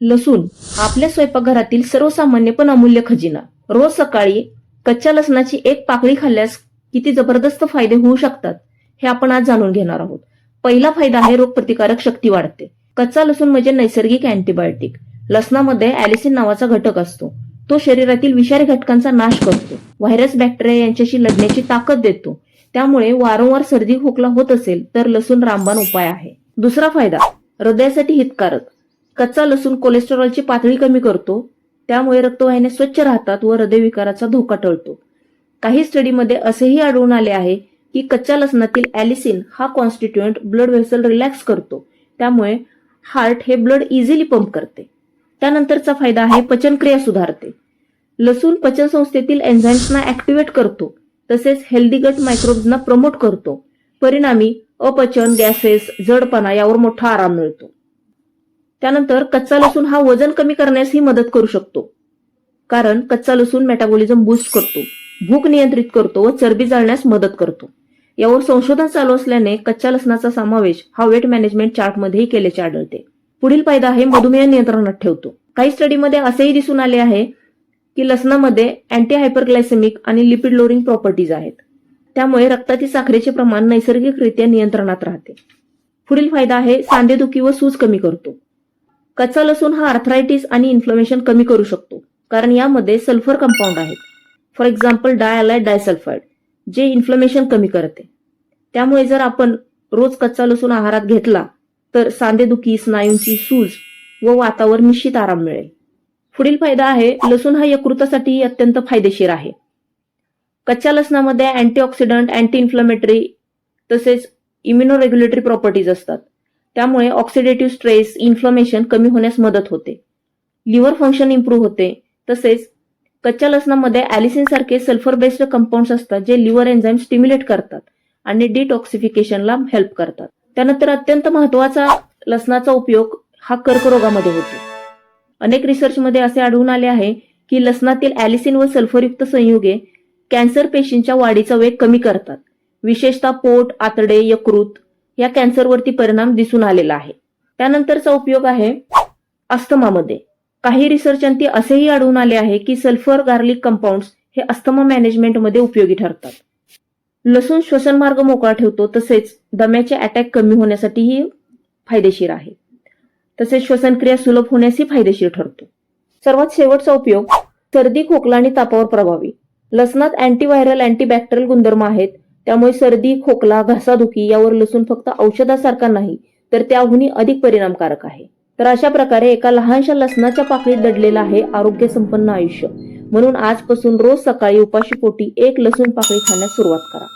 लसूण आपल्या स्वयंपाकघरातील सर्वसामान्य पण अमूल्य खजिना. रोज सकाळी कच्च्या लसणाची एक पाकळी खाल्ल्यास किती जबरदस्त फायदे होऊ शकतात हे आपण आज जाणून घेणार आहोत. पहिला फायदा आहे रोगप्रतिकारक शक्ती वाढते. कच्चा लसूण म्हणजे नैसर्गिक अँटीबायोटिक. लसणामध्ये अॅलिसिन नावाचा घटक असतो. तो शरीरातील विषारी घटकांचा नाश करतो. व्हायरस बॅक्टेरिया यांच्याशी लढण्याची ताकद देतो. त्यामुळे वारंवार सर्दी खोकला होत असेल तर लसूण रामबाण उपाय आहे. दुसरा फायदा हृदयासाठी हितकारक. कच्चा लसूण कोलेस्टेरॉलची पातळी कमी करतो त्यामुळे रक्तवाहिन्या स्वच्छ राहतात व हृदयविकाराचा धोका टळतो. काही स्टडीमध्ये असेही आढळून आले आहे की कच्च्या लसणातील ॲलिसिन हा कॉन्स्टिट्युएंट ब्लड व्हेसल रिलॅक्स करतो त्यामुळे हार्ट हे ब्लड इझिली पंप करते. त्यानंतरचा फायदा आहे पचनक्रिया सुधारते. लसूण पचनसंस्थेतील एन्झाईम्सना ऍक्टिव्हेट करतो तसेच हेल्दी गट मायक्रोब्सना प्रमोट करतो. परिणामी अपचन गॅसेस जडपणा यावर मोठा आराम मिळतो. त्यानंतर कच्चा लसूण हा वजन कमी करण्यासही मदत करू शकतो. कारण कच्चा लसूण मेटाबॉलिझम बूस्ट करतो भूक नियंत्रित करतो व चरबी जाळण्यास मदत करतो. यावर संशोधन चालू असल्याने कच्च्या लसणाचा समावेश हा वेट मॅनेजमेंट चार्टमध्येही केल्याचे आढळते. पुढील फायदा आहे मधुमेह नियंत्रणात ठेवतो. काही स्टडीमध्ये असेही दिसून आले आहे की लसणामध्ये अँटी हायपरग्लायसेमिक आणि लिपिड लोरिंग प्रॉपर्टीज आहेत. त्यामुळे रक्तातील साखरेचे प्रमाण नैसर्गिकरित्या नियंत्रणात राहते. पुढील फायदा आहे सांधेदुखी व सूज कमी करतो. कच्चा लसूण हा आर्थरायटिस आणि इन्फ्लमेशन कमी करू शकतो. कारण यामध्ये सल्फर कंपाऊंड आहेत फॉर एक्झाम्पल डायलाय डायसल्फाईड जे इन्फ्लमेशन कमी करते. त्यामुळे जर आपण रोज कच्चा लसूण आहारात घेतला तर सांधेदुखी स्नायूंची सूज व वातावर निश्चित आराम मिळेल. पुढील फायदा आहे लसूण हा यकृतासाठी अत्यंत फायदेशीर आहे. कच्च्या लसणामध्ये अँटीऑक्सिडंट अँटी इन्फ्लमेटरी तसेच इम्युनोरेग्युलेटरी प्रॉपर्टीज असतात. त्यामुळे ऑक्सिडेटिव्ह स्ट्रेस इन्फ्लमेशन कमी होण्यास मदत होते. लिव्हर फंक्शन इम्प्रूव्ह होते. तसेच कच्च्या लसणामध्ये ॲलिसिन सारखे सल्फर बेस्ड कंपाऊंड्स असतात जे लिव्हर एन्झाईम स्टिम्युलेट करतात आणि डिटॉक्सिफिकेशनला हेल्प करतात. त्यानंतर अत्यंत महत्त्वाचा लसणाचा उपयोग हा कर्करोगामध्ये होतो. अनेक रिसर्चमध्ये असे आढळून आले आहे की लसणातील ॲलिसिन व सल्फरयुक्त संयुगे कॅन्सर पेशींच्या वाढीचा वेग कमी करतात. विशेषतः पोट आतडे यकृत या कॅन्सरवरती परिणाम दिसून आलेला आहे. त्यानंतरचा उपयोग आहे अस्थमामध्ये. काही रिसर्चांती असेही आढळून आले आहे की सल्फर गार्लिक कंपाऊंड्स हे अस्थमा मॅनेजमेंटमध्ये उपयोगी ठरतात. लसूण श्वसनमार्ग मोकळा ठेवतो तसेच दम्याचे अटॅक कमी होण्यासाठीही फायदेशीर आहे. तसेच श्वसनक्रिया सुलभ होण्यासही फायदेशीर ठरतो. सर्वात शेवटचा उपयोग सर्दी खोकला आणि तापावर प्रभावी. लसणात अँटीव्हायरल अँटीबॅक्टेरियल गुणधर्म आहेत. त्यामुळे सर्दी खोकला घसादुखी यावर लसूण फक्त औषधासारखा नाही तर त्याहूनही अधिक परिणामकारक आहे. तर अशा प्रकारे एका लहानशा लसणाच्या पाकळीत दडलेलं आहे आरोग्य संपन्न आयुष्य. म्हणून आजपासून रोज सकाळी उपाशी पोटी एक लसूण पाकळी खाण्यास सुरुवात करा.